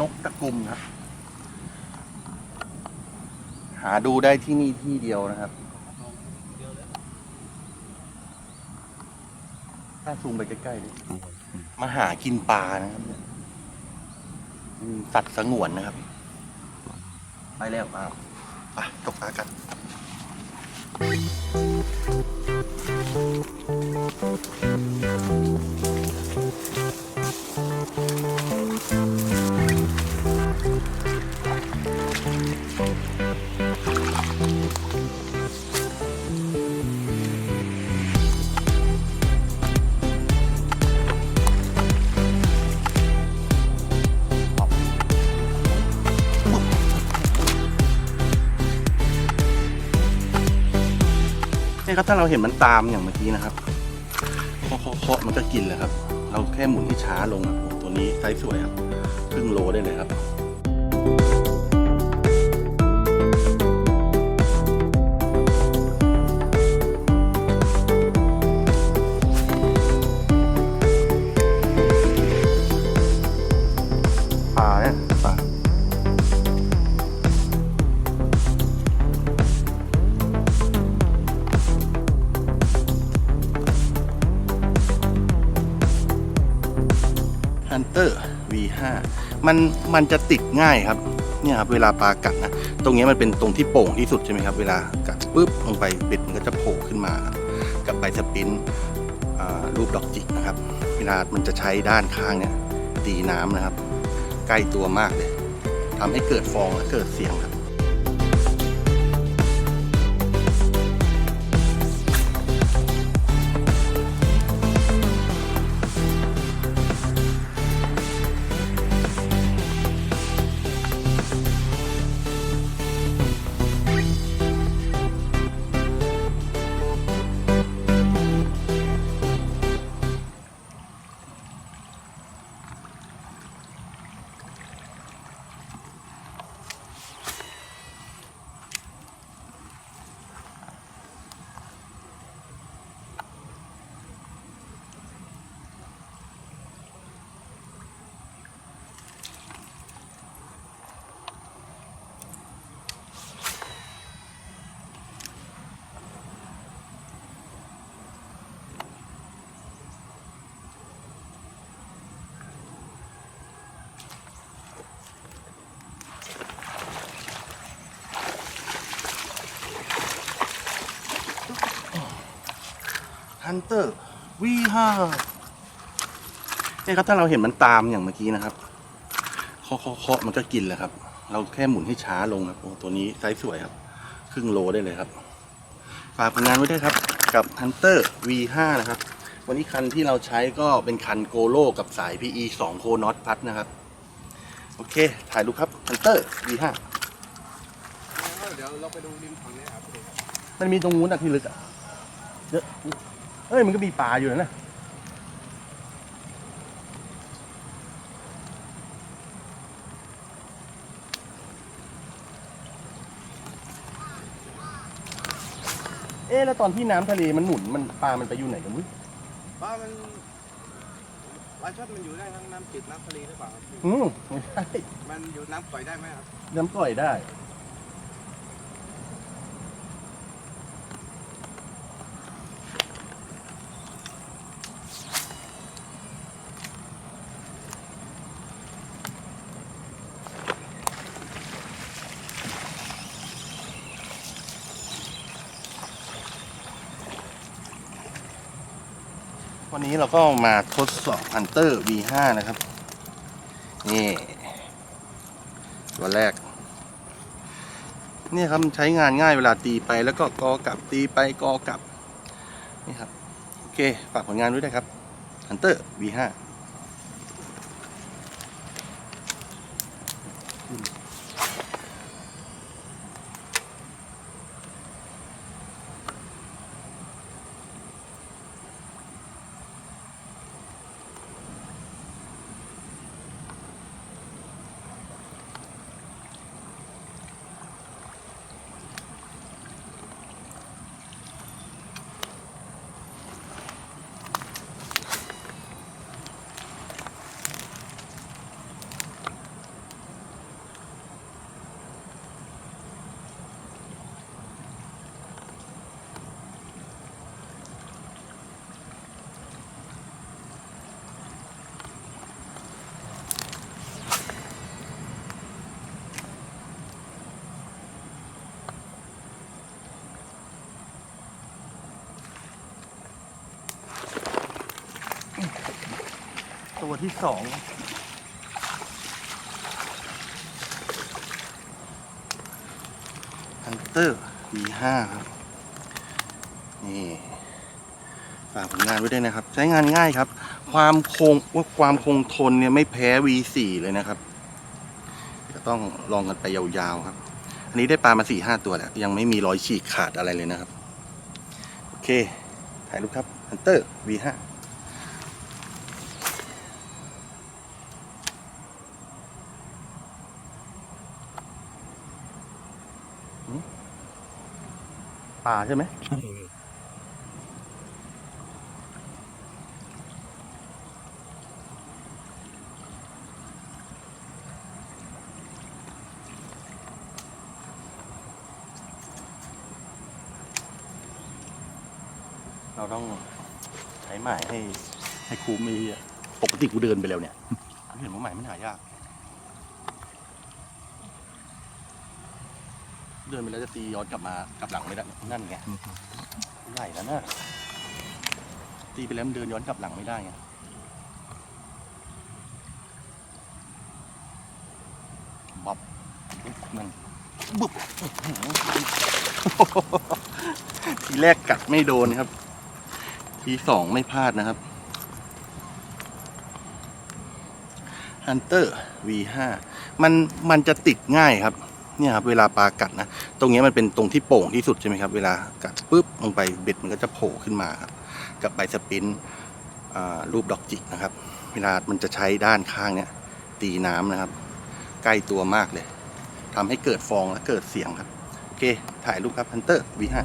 นกตะกุมครับ หาดูได้ที่นี่ที่เดียวนะครับ ถ้าซูมไปใกล้ๆเลยมาหากินปลานะครับสัตว์สงวนนะครับ ไปแล้วอ้าวไปตกปลากัน ช่ครับถ้าเราเห็นมันตามอย่างเมื่อกี้นะครับเคาะเคาะมันก็กินเลยครับ เราแค่หมุนที่ช้าลงครับตัวนี้ไซส์สวยครับครึ่งโลได้เลยครับ ฮันเตอร์ V5 มันมันจะติดง่ายครับเนี่ยครับเวลาปลากัดนะตรงนี้มันเป็นตรงที่โป่งที่สุดใช่ไหมครับ เวลากัดปุ๊บลงไปเบ็ดมันก็จะโผล่ขึ้นมากับใบสปรินท์รูปดอกจิกนะครับ เวลามันจะใช้ด้านข้างเนี่ยตีน้ำนะครับ ใกล้ตัวมากเลยทำให้เกิดฟองและเกิดเสียงครับ ฮันเตอร์ V5 เนี่ยครับถ้าเราเห็นมันตามอย่างเมื่อกี้นะครับเคาะเคาะเคาะมันก็กินเลยครับ เราแค่หมุนให้ช้าลงครับโอ้ตัวนี้ไซส์สวยครับ ครึ่งโลได้เลยครับ ฝากผลงานไว้ด้วยครับ กับ Hunter V5 นะครับ วันนี้คันที่เราใช้ก็เป็นคันโกโลกับสาย PE 2โคน็อตพัดนะครับ โอเค ถ่ายรูปครับ Hunter V5 เดี๋ยวเราไปดูริมฝั่งนี้ครับมันมีตรงนู้นอะที่ลึกอะเยอะ เอ้ยมันก็มีปลาอยู่นะนะเอ๊ะแล้วตอนที่น้ำทะเลมันหนุนมันปลามันไปอยู่ไหนกันวะปลามันปลาช็อตมันอยู่ได้ทั้งน้ำจืดน้ำทะเลหรือเปล่าครับพี่อืมไม่ใช่มันอยู่น้ำปล่อยได้ไหมครับน้ำปล่อยได้ วันนี้เราก็มาทดสอบ Hunter V5 นะครับ นี่ตัวแรก นี่ครับใช้งานง่ายเวลาตีไปแล้วก็กอกลับตีไปกอกลับ นี่ครับ โอเค ฝากผลงานด้วยนะครับ Hunter V5 ตัวที่สองฮันเตอร์ V5 ครับ นี่ฝากผลงานไว้ด้วยนะครับ ใช้งานง่ายครับ ความคงว่าความคงทนเนี่ยไม่แพ้ V4 เลยนะครับ จะต้องลองกันไปยาวๆครับ อันนี้ได้ปลามาสี่ห้าตัวแล้ว ยังไม่มีรอยฉีกขาดอะไรเลยนะครับ โอเค ถ่ายรูปครับฮันเตอร์ V5 ปลาใช่ไหมเราต้องใช้หมายให้ให้คุ้มไอ้เหี้ยปกติกูเดินไปแล้วเนี่ย เห็นว่าหมายมันหายาก เดินไปแล้วจะตีย้อนกลับมากลับหลังไม่ได้นั่นไงใหญ่แล้วนะตีไปแล้วมันเดินย้อนกลับหลังไม่ได้ไงบ๊อบนั่นบุบทีแรกกัดไม่โดนครับ ทีสองไม่พลาดนะครับ Hunter V5 มันมันจะติดง่ายครับ เนี่ยครับเวลาปลากัดนะ ตรงนี้มันเป็นตรงที่โป่งที่สุดใช่ไหมครับ เวลากัดปุ๊บลงไปเบ็ดมันก็จะโผล่ขึ้นมาครับ กับใบสปินรูปดอกจิกนะครับ เวลามันจะใช้ด้านข้างเนี้ยตีน้ำนะครับ ใกล้ตัวมากเลยทำให้เกิดฟองและเกิดเสียงครับ โอเค ถ่ายรูปครับพันเตอร์วีห้า